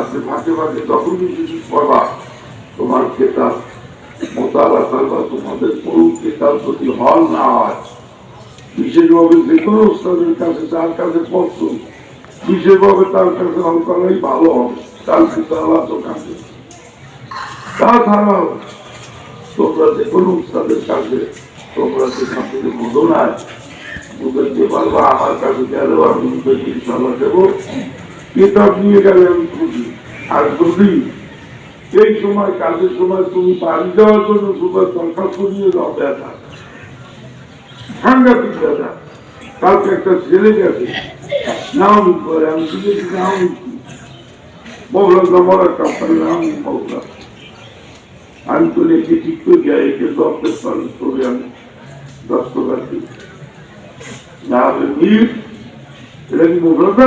রাত্রে ফাঁকে ফাঁকে যখনই কিছু পড়বা তোমার কেতাব মোতালা করবা তোমাদের পুরো কেতাব যদি হল না হয়, বিশেষভাবে যে কোনো উস্তাদের কাছে, যার কাছে পড়তো বিশেষভাবে তার কাছে হল করাই ভালো হবে, তার কিন্তু তো কাছে তাছাড়াও তোমরা যে কোনো উস্তাদের কাছে, তোমরা যেখান থেকে না বুঝতে পারবা আমার কাছে গেলে আমি বুঝতে ইনশাল্লাহ দেবো। কিতাব নিয়ে গেলে আমি খুশি। আর যদি এই সময় কাজের সময় তুমি বাড়ি যাওয়ার জন্য সুপার দরখাস্ত নিয়ে যাও ব্যথা সাংঘাতিক ব্যথা কালকে একটা ছেলে গেছে। নাও করে আমি দিয়েছি নাও মৌলা জমার কাপড় নাম মৌলা আমি তো একে ঠিক করে যাই, একে দপ্তর পালন করে আমি দস্তকার দিই। না হলে এটা কি মৌলা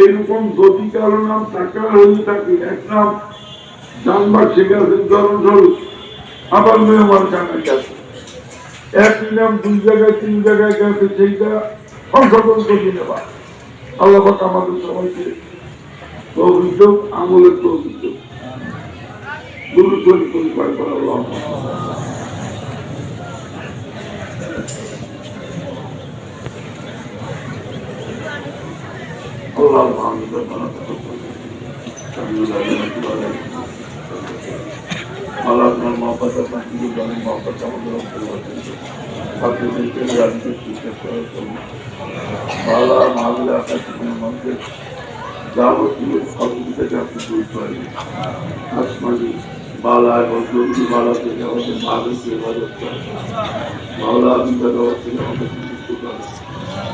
এইরকম দতি কারও নাম টাকা হয়ে থাকে, এক নাম জানবার শিখেছে উদাহরণস্বরূপ আবার মেহমান কানা গেছে। একই নাম দুই জায়গায়, তিন জায়গায় গেছে, সেইটা সংশোধন করে নেবা আল্লাহ আমাদের সবাইকে অভিযোগ আমলের অভিযোগ গুরু চলি পরিবার করা আল্লাহ اللهم آمين ربنا تقبل আল্লাহ আপনার মহব্বত আপনার হিন্দু ধর্মের মহব্বত আমাদের অন্তর ছাত্রদেরকে রাজনীতি শিক্ষা করার জন্য বালা মাহবুল আকাশ মন্দির যাবতীয় সহযোগিতাকে আপনি দূর করেন আসমানি বালা এবং জরুরি বালা থেকে আমাদের মাদেরকে হেফাজত করেন মাওলা বিপদ থেকে আমাদের মুক্ত করেন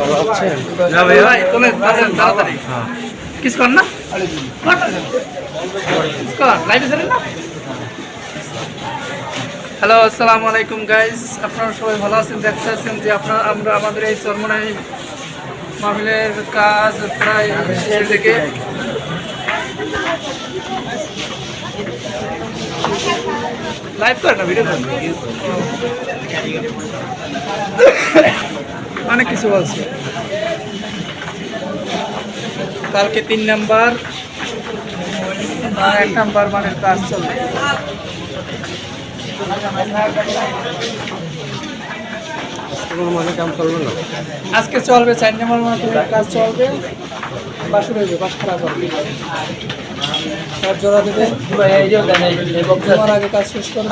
ভালো আছেন? না ভাই ভাই তোলে তাড়াতাড়ি। তাড়াতাড়ি কিস কর না? হ্যালো আসসালামু আলাইকুম গাইজ আপনারা সবাই ভালো আছেন দেখতে আছেন? যে আপনারা, আমরা, আমাদের এই চরমনাই মাহফিলের কাজ প্রায় দিকে লাইভ করে না ভিডিও অনেক কিছু বলছে। কালকে তিন নাম্বার। এক নাম্বার মানে কাজ চলবে তোমার কাম করবে না? আজকে চলবে চার নাম্বার মানে কাজ চলবে। বাসু রয়েছে বাস খারাপ চলবে কাজ জোড়া দেবে। তোমার আগে কাজ শেষ করবে।